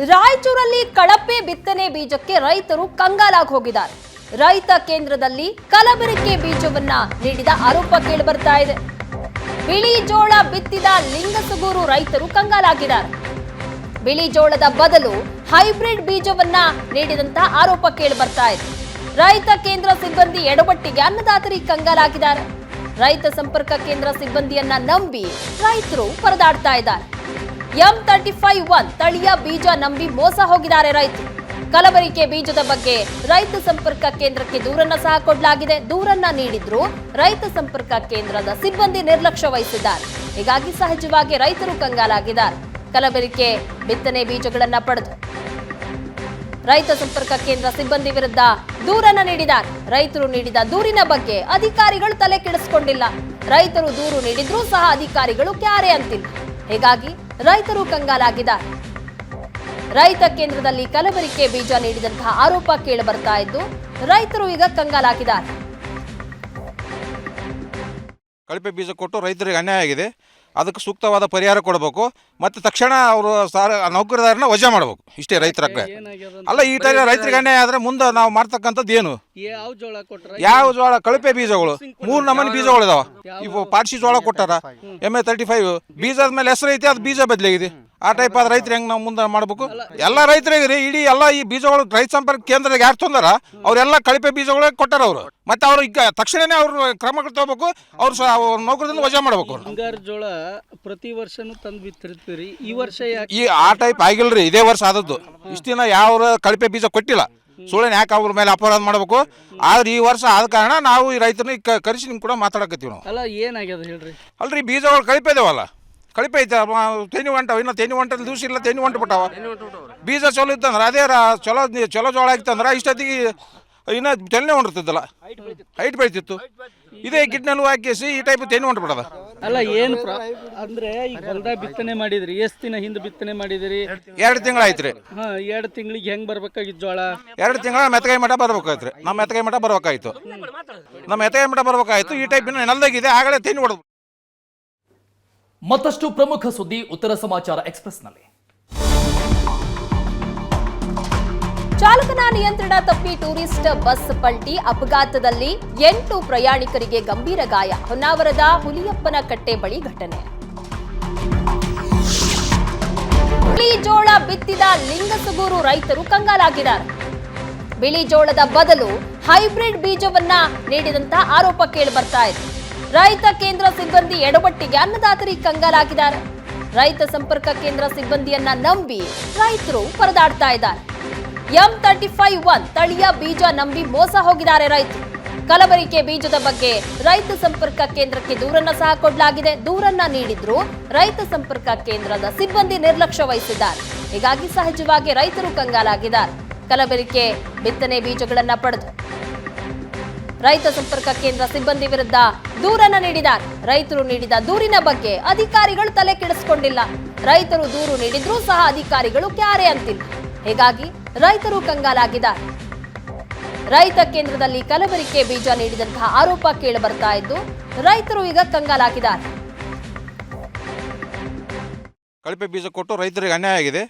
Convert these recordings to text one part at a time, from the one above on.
ರಾಯಚೂರಲ್ಲಿ ಕಳಪೆ ಬಿತ್ತನೆ ಬೀಜಕ್ಕೆ ರೈತರು ಕಂಗಾಲಾಗಿ ಹೋಗಿದ್ದಾರೆ. ರೈತ ಕೇಂದ್ರದಲ್ಲಿ ಕಲಬೆರಕೆ ಬೀಜವನ್ನ ನೀಡಿದ ಆರೋಪ ಕೇಳಿಬರ್ತಾ ಇದೆ. ಬಿಳಿ ಜೋಳ ಬಿತ್ತಿದ ಲಿಂಗಸಗೂರು ರೈತರು ಕಂಗಾಲಾಗಿದ್ದಾರೆ. ಬಿಳಿ ಜೋಳದ ಬದಲು ಹೈಬ್ರಿಡ್ ಬೀಜವನ್ನ ನೀಡಿದಂತ ಆರೋಪ ಕೇಳಿಬರ್ತಾ ಇದೆ. ರೈತ ಕೇಂದ್ರ ಸಿಬ್ಬಂದಿ ಎಡವಟ್ಟಿಗೆ ಅನ್ನದಾತರಿಗೆ ಕಂಗಾಲಾಗಿದ್ದಾರೆ. ರೈತ ಸಂಪರ್ಕ ಕೇಂದ್ರ ಸಿಬ್ಬಂದಿಯನ್ನ ನಂಬಿ ರೈತರು ಪರದಾಡ್ತಾ ಇದ್ದಾರೆ. ಎಂ ತರ್ಟಿ ಫೈವ್ ಒನ್ ತಳಿಯ ಬೀಜ ನಂಬಿ ಮೋಸ ಹೋಗಿದ್ದಾರೆ ರೈತರು. ಕಲಬರಿಕೆ ಬೀಜದ ಬಗ್ಗೆ ರೈತ ಸಂಪರ್ಕ ಕೇಂದ್ರಕ್ಕೆ ದೂರನ್ನ ಸಹ ಕೊಡಲಾಗಿದೆ. ದೂರನ್ನ ನೀಡಿದ್ರು ರೈತ ಸಂಪರ್ಕ ಕೇಂದ್ರದ ಸಿಬ್ಬಂದಿ ನಿರ್ಲಕ್ಷ್ಯ ವಹಿಸಿದ್ದಾರೆ. ಹೀಗಾಗಿ ಸಹಜವಾಗಿ ರೈತರು ಕಂಗಾಲಾಗಿದ್ದಾರೆ. ಕಲಬೆರಿಕೆ ಬಿತ್ತನೆ ಬೀಜಗಳನ್ನ ಪಡೆದು ರೈತ ಸಂಪರ್ಕ ಕೇಂದ್ರ ಸಿಬ್ಬಂದಿ ವಿರುದ್ಧ ದೂರನ್ನ ನೀಡಿದ್ದಾರೆ. ರೈತರು ನೀಡಿದ ದೂರಿನ ಬಗ್ಗೆ ಅಧಿಕಾರಿಗಳು ತಲೆ ಕೆಡಿಸಿಕೊಂಡಿಲ್ಲ. ರೈತರು ದೂರು ನೀಡಿದ್ರೂ ಸಹ ಅಧಿಕಾರಿಗಳು ಕ್ಯಾರೆ ಅಂತಿಲ್ಲ. ಹೀಗಾಗಿ ರೈತರು ಕಂಗಾಲಾಗಿದ್ದಾರೆ ರೈತ ಕೇಂದ್ರದಲ್ಲಿ ಕಲಬೆರಿಕೆ ಬೀಜ ನೀಡಿದಂತಹ ಆರೋಪ ಕೇಳಿಬರ್ತಾ ಇದ್ದು, ರೈತರು ಈಗ ಕಂಗಾಲಾಗಿದ್ದಾರೆ. ಕಳಪೆ ಬೀಜ ಕೊಟ್ಟು ರೈತರಿಗೆ ಅನ್ಯಾಯ ಆಗಿದೆ. ಅದಕ್ಕೆ ಸೂಕ್ತವಾದ ಪರಿಹಾರ ಕೊಡಬೇಕು. ಮತ್ತು ತಕ್ಷಣ ಅವರು ಸಾರ ನೌಕರದಾರನ ವಜಾ ಮಾಡಬೇಕು. ಇಷ್ಟೇ ರೈತರಕ್ಕೆ ಅಲ್ಲ ಈ ಟೈಮ್ ರೈತರಿಗೆ ಅನ್ಯಾಯ ಆದರೆ ಮುಂದೆ ನಾವು ಮಾಡ್ತಕ್ಕಂಥದ್ದು ಏನು? ಯಾವ ಜೋಳ ಯಾವ ಜೋಳ? ಕಳಪೆ ಬೀಜಗಳು. ಮೂರು ನಮೂನಿ ಬೀಜಗಳು ಇದಾವೆ ಇವು ಪಾರ್ಸಿ ಜೋಳ ಕೊಟ್ಟಾರ. ಎಂ ಎ ತರ್ಟಿ ಫೈವ್ ಬೀಜದ ಮೇಲೆ ಹೆಸರು ಐತಿ ಅದು ಬೀಜ ಬದಲಾಗಿದೆ ಆ ಟೈಪ್ ಆದ ರೈತರು ಹೆಂಗೆ ನಾವು ಮುಂದೆ ಮಾಡಬೇಕು? ಎಲ್ಲ ರೈತರಿಗೆ ರೀ ಇಡೀ ಎಲ್ಲ ಈ ಬೀಜಗಳು ರೈತ ಸಂಪರ್ಕ ಕೇಂದ್ರದಾಗ ಯಾರು ತಂದಾರ? ಅವರೆಲ್ಲ ಕಳಪೆ ಬೀಜಗಳೇ ಕೊಟ್ಟಾರ ಅವರು. ಮತ್ತೆ ಅವ್ರು ಈಗ ತಕ್ಷಣನೇ ಅವ್ರು ಕ್ರಮಗಳು ತಗೋಬೇಕು ಅವ್ರು ಸಹ ಅವ್ರ ನೌಕರದಿಂದ ವಜಾ ಮಾಡ್ಬೇಕು ಅವ್ರು. ಜೋಳ ಪ್ರತಿ ವರ್ಷನೂ ತಂದು ಬಿತ್ತಿರ್ತೀರಿ. ಈ ವರ್ಷ ಈ ಆ ಟೈಪ್ ಆಗಿಲ್ರಿ ಇದೇ ವರ್ಷ ಆದದ್ದು. ಇಷ್ಟು ದಿನ ಯಾವ ಕಳಪೆ ಬೀಜ ಕೊಟ್ಟಿಲ್ಲ. ಸುಳ್ಳೇನು ಯಾಕೆ ಅವ್ರ ಮೇಲೆ ಅಪರಾಧ ಮಾಡಬೇಕು? ಆದ್ರೆ ಈ ವರ್ಷ ಆದ ಕಾರಣ ನಾವು ಈ ರೈತರನ್ನ ಕರೆಸಿ ನಿಮ್ಗೆ ಕೂಡ ಮಾತಾಡಕತ್ತೀವಿ ನಾವು. ಅಲ್ಲ ಏನಾಗ್ಯದ ಹೇಳ್ರಿ? ಅಲ್ರಿ ಬೀಜಗಳು ಕಳಿಪೇದೇವಲ್ಲ ಇದಾವಲ್ಲ. ಕಳಿಪೆ ಐತೆ ತೆನಿ ಹೊಂಟವ. ಇನ್ನು ತೆನಿ ಹೊಂಟ ದಿವಸ ಇಲ್ಲ ತೆನಿ ಹೊಂಟು ಬಿಟ್ಟಾವ ಬೀಜ ಚಲೋ ಇತ್ತಂದ್ರೆ ಅದೇ ರಾ ಚಲೋ ಚಲೋ ಜೋಳ ಆಗಿತ್ತಂದ್ರೆ ಇಷ್ಟೊತ್ತಿಗೆ ಇನ್ನು ತೆನೆ ಹೊಂಡಿರ್ತಿದ್ದಲ್ಲ ಹೈಟ್ ಬೆಳಿತಿತ್ತು. ಇದೇ ಗಿಡ್ನಲ್ಲೂ ಹಾಕಿಸಿ ಈ ಟೈಪ್ ತೆನಿ ಹೊಂಟು ಬಿಡದ ಅಲ್ಲ ಏನು ಅಂದ್ರೆ ಈಗ ಹೊಲ್ದಾಗ ಬಿತ್ತನೆ ಮಾಡಿದ್ರಿ ಎಷ್ಟು ದಿನ ಹಿಂದೆ ಬಿತ್ತನೆ ಮಾಡಿದಿರಿ? ಎರಡು ತಿಂಗಳಾಯ್ತು ರೀ ಹಾ ಎರಡು ತಿಂಗಳಿಗೆ ಹೆಂಗ್ ಬರ್ಬೇಕಾಗಿತ್ತು ಜೋಳ? ಎರಡು ತಿಂಗಳ ಮೆತ್ತಗಾಯಿ ಮಠ ಬರ್ಬೇಕಾಯ್ತು ರೀ ನಮ್ಮ ಮೆತ್ತಗಾಯಿ ಮಠ ಬರ್ಬೇಕಾಯ್ತು. ನಮ್ಮ ಮೆತ್ತಗಾಯಿ ಮಠ ಬರ್ಬೇಕಾಯ್ತು. ಈ ಟೈಪ್ ಇನ್ನು ನೆಲದಾಗಿದೆ. ಆಗಲೇ ತೆನಿ ಹೊಡೆದು ಮತ್ತಷ್ಟು ಪ್ರಮುಖ ಸುದ್ದಿ ಉತ್ತರ ಸಮಾಚಾರ ಎಕ್ಸ್ಪ್ರೆಸ್ನಲ್ಲಿ. ಚಾಲಕನ ನಿಯಂತ್ರಣ ತಪ್ಪಿ ಟೂರಿಸ್ಟ್ ಬಸ್ ಪಲ್ಟಿ ಅಪಘಾತದಲ್ಲಿ ಎಂಟು ಪ್ರಯಾಣಿಕರಿಗೆ ಗಂಭೀರ ಗಾಯ, ಹೊನ್ನಾವರದ ಹುಲಿಯಪ್ಪನ ಕಟ್ಟೆ ಬಳಿ ಘಟನೆ. ಬಿಳಿ ಜೋಳ ಬಿತ್ತಿದ ಲಿಂಗಸಗೂರು ರೈತರು ಕಂಗಾಲಾಗಿದ್ದಾರೆ. ಬಿಳಿ ಜೋಳದ ಬದಲು ಹೈಬ್ರಿಡ್ ಬೀಜವನ್ನ ನೀಡಿದಂತ ಆರೋಪ ಕೇಳಿ ಬರ್ತಾ ಇದೆ. ರೈತ ಕೇಂದ್ರ ಸಿಬ್ಬಂದಿ ಎಡವಟ್ಟಿಗೆ ಅನ್ನದಾತರಿಗೆ ಕಂಗಾಲಾಗಿದ್ದಾರೆ. ರೈತ ಸಂಪರ್ಕ ಕೇಂದ್ರ ಸಿಬ್ಬಂದಿಯನ್ನ ನಂಬಿ ರೈತರು ಪರದಾಡ್ತಾ ಇದ್ದಾರೆ. ಎಂ ತರ್ಟಿ ಫೈವ್ ಒನ್ ತಳಿಯ ಬೀಜ ನಂಬಿ ಮೋಸ ಹೋಗಿದ್ದಾರೆ ರೈತರು. ಕಲಬರಿಕೆ ಬೀಜದ ಬಗ್ಗೆ ರೈತ ಸಂಪರ್ಕ ಕೇಂದ್ರಕ್ಕೆ ದೂರನ್ನ ಸಹ ಕೊಡಲಾಗಿದೆ. ದೂರನ್ನ ನೀಡಿದ್ರು ರೈತ ಸಂಪರ್ಕ ಕೇಂದ್ರದ ಸಿಬ್ಬಂದಿ ನಿರ್ಲಕ್ಷ್ಯ ವಹಿಸಿದ್ದಾರೆ. ಹೀಗಾಗಿ ಸಹಜವಾಗಿ ರೈತರು ಕಂಗಾಲಾಗಿದ್ದಾರೆ. ಕಲಬೆರಿಕೆ ಬಿತ್ತನೆ ಬೀಜಗಳನ್ನ ಪಡೆದು ರೈತ ಸಂಪರ್ಕ ಕೇಂದ್ರ ಸಿಬ್ಬಂದಿ ವಿರುದ್ಧ ದೂರನ್ನ ನೀಡಿದ್ದಾರೆ. ರೈತರು ನೀಡಿದ ದೂರಿನ ಬಗ್ಗೆ ಅಧಿಕಾರಿಗಳು ತಲೆ ಕೆಡಿಸಿಕೊಂಡಿಲ್ಲ. ರೈತರು ದೂರು ನೀಡಿದ್ರೂ ಸಹ ಅಧಿಕಾರಿಗಳು ಕ್ಯಾರೆ ಅಂತಿಲ್ಲ. ಹೀಗಾಗಿ ರೈತರು ಕಂಗಾಲಾಗಿದ್ದಾರೆ. ರೈತ ಕೇಂದ್ರದಲ್ಲಿ ಕಲಬೆರಿಕೆ ಬೀಜ ನೀಡಿದಂತಹ ಆರೋಪ ಕೇಳಿ ಬರ್ತಾ ಇದ್ದು, ರೈತರು ಈಗ ಕಂಗಾಲಾಗಿದ್ದಾರೆ. ಕಳಪೆ ಬೀಜ ಕೊಟ್ಟು ರೈತರಿಗೆ ಅನ್ಯಾಯ ಆಗಿದೆ.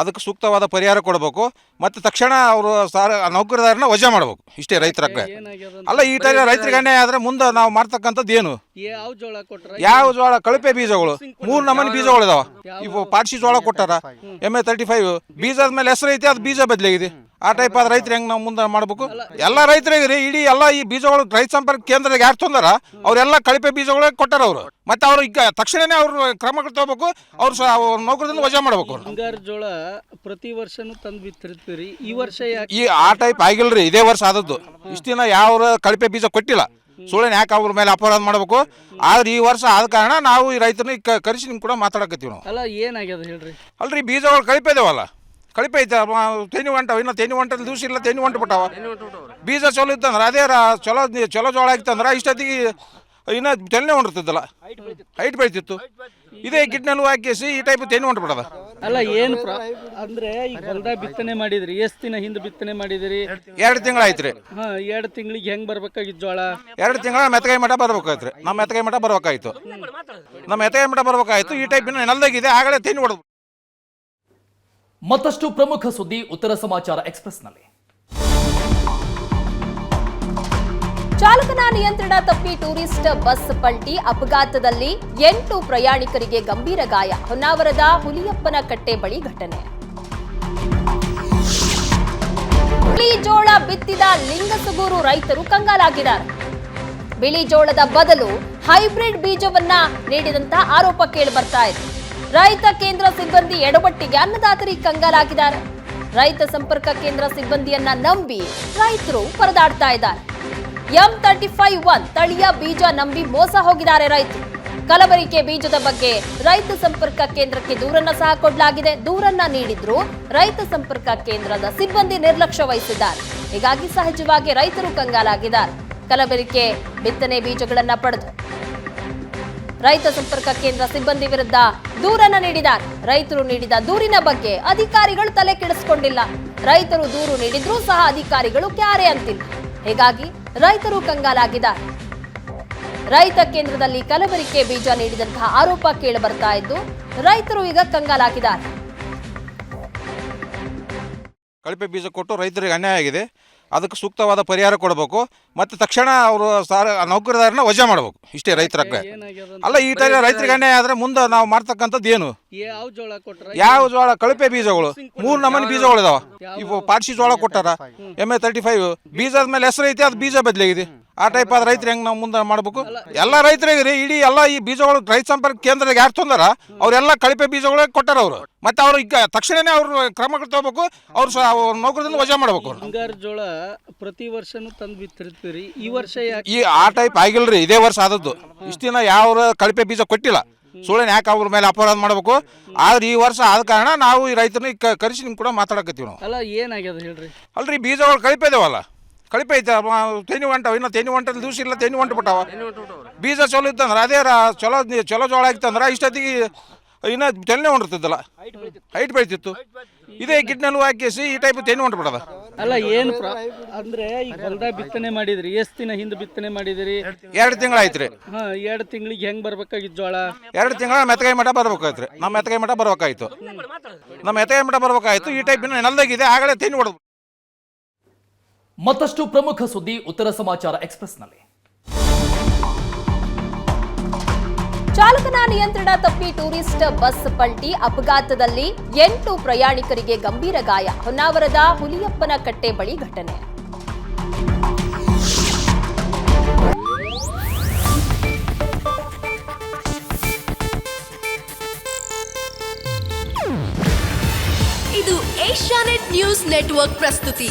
ಅದಕ್ಕೆ ಸೂಕ್ತವಾದ ಪರಿಹಾರ ಕೊಡಬೇಕು. ಮತ್ತು ತಕ್ಷಣ ಅವರು ಸಾರ ನೌಕರದಾರನ ವಜಾ ಮಾಡಬೇಕು. ಇಷ್ಟೇ ರೈತರ ಅಲ್ಲ ಈ ಟೈಮ್ ರೈತರಿಗೆ ಅನ್ಯಾಯ ಆದರೆ ಮುಂದೆ ನಾವು ಮಾಡ್ತಕ್ಕಂಥದ್ದು ಏನು? ಯಾವ ಜೋಳ ಕೊಟ್ರ? ಯಾವ ಜೋಳ? ಕಳಪೆ ಬೀಜಗಳು. ಮೂರು ನಮೂನಿ ಬೀಜಗಳು ಇದಾವೆ. ಇವು ಪಾರ್ಸಿ ಜೋಳ ಕೊಟ್ಟಾರ. ಎಂ ಎ ತರ್ಟಿ ಫೈವ್ ಬೀಜದ ಮೇಲೆ ಹೆಸರು ಐತಿ ಅದು ಬೀಜ ಬದಲಾಗಿದೆ. ಆ ಟೈಪ್ ಆದ ರೈತರು ಹೆಂಗೆ ನಾವು ಮುಂದೆ ಮಾಡಬೇಕು? ಎಲ್ಲ ರೈತರಿಗೆ ರೀ ಇಡೀ ಎಲ್ಲ ಈ ಬೀಜಗಳು ರೈತ ಸಂಪರ್ಕ ಕೇಂದ್ರದಾಗ ಯಾರು ತಂದಾರ? ಅವರೆಲ್ಲ ಕಳಪೆ ಬೀಜಗಳೇ ಕೊಟ್ಟಾರ ಅವರು. ಮತ್ತೆ ಅವ್ರು ಈಗ ತಕ್ಷಣನೇ ಅವರು ಕ್ರಮಗಳು ತಗೋಬೇಕು ಅವ್ರು ನೌಕರದಿಂದ ವಜಾ ಮಾಡ್ಬೇಕು ಜೋಳ ಪ್ರತಿ ವರ್ಷನೂ ತಂದು ಬಿತ್ತಿರ್ತೀರಿ. ಈ ವರ್ಷ ಈ ಆ ಟೈಪ್ ಆಗಿಲ್ರಿ ಇದೇ ವರ್ಷ ಆದದ್ದು. ಇಷ್ಟು ದಿನ ಯಾವ ಕಳಪೆ ಬೀಜ ಕೊಟ್ಟಿಲ್ಲ. ಸುಳ್ಳೇನು ಯಾಕೆ ಅವ್ರ ಮೇಲೆ ಅಪರಾಧ ಮಾಡಬೇಕು? ಆದ್ರೆ ಈ ವರ್ಷ ಆದ ಕಾರಣ ನಾವು ಈ ರೈತರನ್ನ ಕರೆಸಿ ನಿಮ್ ಕೂಡ ಮಾತಾಡಕತ್ತೀವಿ ನಾವು. ಅಲ್ಲ ಏನಾಗ್ಯದ ಹೇಳ್ರಿ? ಅಲ್ರಿ ಬೀಜಗಳು ಕಳಪೆ ಇದಾವಲ್ಲ. ಕಳಿಪೆ ಐತೆ ತೆನಿ ಹೊಂಟವ ಇನ್ನು ತೆನಿ ಹೊಂಟದ ದಿವಸ ಇಲ್ಲ ತೆನಿ ಹೊಂಟು ಬಿಟ್ಟಾವ. ಬೀಜ ಚಲೋ ಇತ್ತಂದ್ರೆ ಅದೇ ರಾ ಚಲೋ ಚಲೋ ಜೋಳ ಆಗಿತ್ತಂದ್ರೆ ಇಷ್ಟೊತ್ತಿಗೆ ಇನ್ನು ತೆನೆ ಹೊಂಟಿರ್ತದಲ್ಲ ಹೈಟ್ ಬೆಳಿತಿತ್ತು. ಇದೇ ಗಿಡ್ನಲ್ಲೂ ಹಾಕಿಸಿ ಈ ಟೈಪ್ ತೆನಿ ಹೊಂಟು ಬಿಡದ ಅಲ್ಲ ಏನು ಅಂದ್ರೆ ಈಗ ಹೊಲ್ದಾಗ ಬಿತ್ತನೆ ಮಾಡಿದ್ರಿ ಎಷ್ಟು ದಿನ ಹಿಂದೆ ಬಿತ್ತನೆ ಮಾಡಿದಿರಿ? ಎರಡು ತಿಂಗಳ ಆಯ್ತ್ರಿ. ಹಾ ಎರಡು ತಿಂಗಳಿಗೆ ಹೆಂಗ್ ಬರ್ಬೇಕಾಗಿತ್ತು ಜೋಳ? ಎರಡು ತಿಂಗಳ ಮೆತ್ತಗಾಯಿ ಮಠ ಬರ್ಬೇಕಾಯ್ತ್ರಿ. ನಮ್ಮ ಮೆತ್ತಗಾಯಿ ಮಠ ಬರ್ಬೇಕಾಯ್ತು. ನಮ್ಮ ಮೆತ್ತಗಾಯಿ ಮಠ ಬರ್ಬೇಕಾಯ್ತು. ಈ ಟೈಪ್ ಇನ್ನು ನೆಲದಾಗಿದೆ ಆಗಲೇ ತೆನಿ ಹೊಡೆದು ಮತ್ತಷ್ಟು ಪ್ರಮುಖ ಸುದ್ದಿ ಉತ್ತರ ಸಮಾಚಾರ ಎಕ್ಸ್ಪ್ರೆಸ್ನಲ್ಲಿ. ಚಾಲಕನ ನಿಯಂತ್ರಣ ತಪ್ಪಿ ಟೂರಿಸ್ಟ್ ಬಸ್ ಪಲ್ಟಿ ಅಪಘಾತದಲ್ಲಿ ಎಂಟು ಪ್ರಯಾಣಿಕರಿಗೆ ಗಂಭೀರ ಗಾಯ, ಹೊನ್ನಾವರದ ಹುಲಿಯಪ್ಪನ ಕಟ್ಟೆ ಬಳಿ ಘಟನೆ. ಬಿಳಿ ಜೋಳ ಬಿತ್ತಿದ ಲಿಂಗಸುಗೂರು ರೈತರು ಕಂಗಾಲಾಗಿದ್ದಾರೆ. ಬಿಳಿ ಜೋಳದ ಬದಲು ಹೈಬ್ರಿಡ್ ಬೀಜವನ್ನ ನೀಡಿದಂತ ಆರೋಪ ಕೇಳಿ ಬರ್ತಾ ಇದೆ. ರೈತ ಕೇಂದ್ರ ಸಿಬ್ಬಂದಿ ಎಡವಟ್ಟಿಗೆ ಅನ್ನದಾತರಿಗೆ ಕಂಗಾಲಾಗಿದ್ದಾರೆ. ರೈತ ಸಂಪರ್ಕ ಕೇಂದ್ರ ಸಿಬ್ಬಂದಿಯನ್ನ ನಂಬಿ ರೈತರು ಪರದಾಡ್ತಾ ಇದ್ದಾರೆ. ಎಂ ತರ್ಟಿ ಫೈವ್ ಒನ್ ತಳಿಯ ಬೀಜ ನಂಬಿ ಮೋಸ ಹೋಗಿದ್ದಾರೆ ರೈತರು. ಕಲಬರಿಕೆ ಬೀಜದ ಬಗ್ಗೆ ರೈತ ಸಂಪರ್ಕ ಕೇಂದ್ರಕ್ಕೆ ದೂರನ್ನ ಸಹ ಕೊಡಲಾಗಿದೆ. ದೂರನ್ನ ನೀಡಿದ್ರು ರೈತ ಸಂಪರ್ಕ ಕೇಂದ್ರದ ಸಿಬ್ಬಂದಿ ನಿರ್ಲಕ್ಷ್ಯ ವಹಿಸಿದ್ದಾರೆ. ಹೀಗಾಗಿ ಸಹಜವಾಗಿ ರೈತರು ಕಂಗಾಲಾಗಿದ್ದಾರೆ. ಕಲಬರಿಕೆ ಬಿತ್ತನೆ ಬೀಜಗಳನ್ನ ಪಡೆದು ರೈತ ಸಂಪರ್ಕ ಕೇಂದ್ರ ಸಿಬ್ಬಂದಿ ವಿರುದ್ಧ ದೂರನ್ನ ನೀಡಿದ್ದಾರೆ. ರೈತರು ನೀಡಿದ ದೂರಿನ ಬಗ್ಗೆ ಅಧಿಕಾರಿಗಳು ತಲೆ ಕೆಡಿಸಿಕೊಂಡಿಲ್ಲ. ರೈತರು ದೂರು ನೀಡಿದ್ರೂ ಸಹ ಅಧಿಕಾರಿಗಳು ಕ್ಯಾರೆ ಅಂತಿಲ್ಲ. ಹೀಗಾಗಿ ರೈತರು ಕಂಗಾಲಾಗಿದ್ದಾರೆ. ರೈತ ಕೇಂದ್ರದಲ್ಲಿ ಕಲಬೆರಿಕೆ ಬೀಜ ನೀಡಿದಂತಹ ಆರೋಪ ಕೇಳಿ ಬರ್ತಾ ಇದ್ದು, ರೈತರು ಈಗ ಕಂಗಾಲಾಗಿದ್ದಾರೆ. ಕಳಪೆ ಬೀಜ ಕೊಟ್ಟು ರೈತರಿಗೆ ಅನ್ಯಾಯ ಆಗಿದೆ. ಅದಕ್ಕೆ ಸೂಕ್ತವಾದ ಪರಿಹಾರ ಕೊಡಬೇಕು. ಮತ್ತು ತಕ್ಷಣ ಅವರು ಸಾರ ನೌಕರದಾರನ ವಜಾ ಮಾಡಬೇಕು. ಇಷ್ಟೇ ರೈತರಕ್ಕೆ ಅಲ್ಲ ಈ ಟೈಮ್ ರೈತರಿಗೆ ಅನ್ಯಾಯ ಆದರೆ ಮುಂದೆ ನಾವು ಮಾಡ್ತಕ್ಕಂಥದ್ದು ಏನು? ಯಾವ ಜೋಳ ಕೊಟ್ರ? ಯಾವ ಜೋಳ? ಕಳಪೆ ಬೀಜಗಳು. ಮೂರು ನಮೂನಿ ಬೀಜಗಳು ಇದಾವೆ ಇವು ಪಾರ್ಸಿ ಜೋಳ ಕೊಟ್ಟಾರ? ಎಂ ಎ ತರ್ಟಿ ಫೈವ್ ಬೀಜದ ಮೇಲೆ ಹೆಸರು ಐತಿ ಅದು ಬೀಜ ಬದಲಾಗಿದೆ ಆ ಟೈಪ್ ಆದ ರೈತರು ಹೆಂಗೆ ನಾವು ಮುಂದೆ ಮಾಡಬೇಕು? ಎಲ್ಲ ರೈತರಿಗೆ ರೀ ಇಡೀ ಎಲ್ಲ ಈ ಬೀಜಗಳು ರೈತ ಸಂಪರ್ಕ ಕೇಂದ್ರದಾಗ ಯಾರು ತಂದಾರ? ಅವರೆಲ್ಲ ಕಳಪೆ ಬೀಜಗಳೇ ಕೊಟ್ಟಾರ ಅವರು. ಮತ್ತೆ ಅವ್ರು ಈಗ ತಕ್ಷಣನೇ ಅವ್ರು ಕ್ರಮಗಳು ತಗೋಬೇಕು ಅವ್ರು ನೌಕರದಿಂದ ವಜಾ ಮಾಡ್ಬೇಕು ಅವ್ರು. ಹಿಂಗಾರು ಜೋಳ ಪ್ರತಿ ವರ್ಷನೂ ತಂದು ಬಿತ್ತಿರ್ತೀರಿ. ಈ ವರ್ಷ ಯಾಕೆ? ಈ ಆ ಟೈಪ್ ಆಗಿಲ್ರಿ ಇದೇ ವರ್ಷ ಆದದ್ದು. ಇಷ್ಟು ದಿನ ಯಾವ ಕಳಪೆ ಬೀಜ ಕೊಟ್ಟಿಲ್ಲ. ಸುಳ್ಳಿನ ಯಾಕೆ ಅವ್ರ ಮೇಲೆ ಅಪರಾಧ ಮಾಡಬೇಕು? ಆದ್ರೆ ಈ ವರ್ಷ ಆದ ಕಾರಣ ನಾವು ಈ ರೈತರನ್ನ ಕರೆಸಿ ನಿಮ್ ಕೂಡ ಮಾತಾಡಕತ್ತೀವಿ ನಾವು. ಅಲ್ಲ ಏನಾಗ್ಯದ ಹೇಳ್ರಿ? ಅಲ್ರಿ ಬೀಜಗಳು ಕಳಿಪೇದೇವಲ್ಲ ಇದಾವಲ್ಲ. ಕಳಿಪೆ ಐತೆ ತೆನಿ ಹೊಂಟವ ಇನ್ನು ತೆನಿ ಹೊಂಟದ ದಿವಸ ಇಲ್ಲ ತೆನಿ ಹೊಂಟು ಬಿಟ್ಟಾವ. ಬೀಜ ಚಲೋ ಇತ್ತಂದ್ರೆ ಅದೇ ರಾ- ಚಲೋ ಚಲೋ ಜೋಳ ಆಗಿತ್ತಂದ್ರೆ ಇಷ್ಟೊತ್ತಿಗೆ ಇನ್ನು ತೆನೆ ಹೊಂಡಿರ್ತಿದ್ದಲ್ಲ ಹೈಟ್ ಬೆಳಿತಿತ್ತು. ಇದೇ ಗಿಡ್ನಲ್ಲೂ ಹಾಕಿಸಿ ಈ ಟೈಪ್ ತೆನಿ ಹೊಂಟು ಬಿಡದ ಅಲ್ಲ ಏನು ಅಂದ್ರೆ ಈಗ ಹೊಲ್ದಾಗ ಬಿತ್ತನೆ ಮಾಡಿದ್ರಿ ಎಷ್ಟು ದಿನ ಹಿಂದೆ ಬಿತ್ತನೆ ಮಾಡಿದ್ರಿ? ಎರಡು ತಿಂಗಳು ರೀ. ಹಾ ಎರಡು ತಿಂಗಳಿಗೆ ಹೆಂಗ್ ಬರ್ಬೇಕಾಗಿತ್ತು ಜೋಳ? ಎರಡು ತಿಂಗಳ ಮೆತ್ತಗಾಯಿ ಮಠ ಬರ್ಬೇಕಾಯ್ತ್ರಿ ನಮ್ಮ ಮೆತ್ತಗಾಯಿ ಮಠ ಬರ್ಬೇಕಾಯ್ತು. ನಮ್ಮ ಮೆತ್ತಗಾಯಿ ಮಠ ಬರ್ಬೇಕಾಯ್ತು. ಈ ಟೈಪ್ ಇನ್ನು ನೆಲದಾಗಿದೆ ಆಗಲೇ ತೆನಿ ಹೊಡೆದು ಮತ್ತಷ್ಟು ಪ್ರಮುಖ ಸುದ್ದಿ ಉತ್ತರ ಸಮಾಚಾರ ಎಕ್ಸ್ಪ್ರೆಸ್ನಲ್ಲಿ. ಚಾಲಕನ ನಿಯಂತ್ರಣ ತಪ್ಪಿ ಟೂರಿಸ್ಟ್ ಬಸ್ ಪಲ್ಟಿ ಅಪಘಾತದಲ್ಲಿ ಎಂಟು ಪ್ರಯಾಣಿಕರಿಗೆ ಗಂಭೀರ ಗಾಯ ಹೊನ್ನಾವರದ ಹುಲಿಯಪ್ಪನ ಕಟ್ಟೆ ಬಳಿ ಘಟನೆ. ಇದು ಏಷ್ಯಾನೆಟ್ ನ್ಯೂಸ್ ನೆಟ್ವರ್ಕ್ ಪ್ರಸ್ತುತಿ.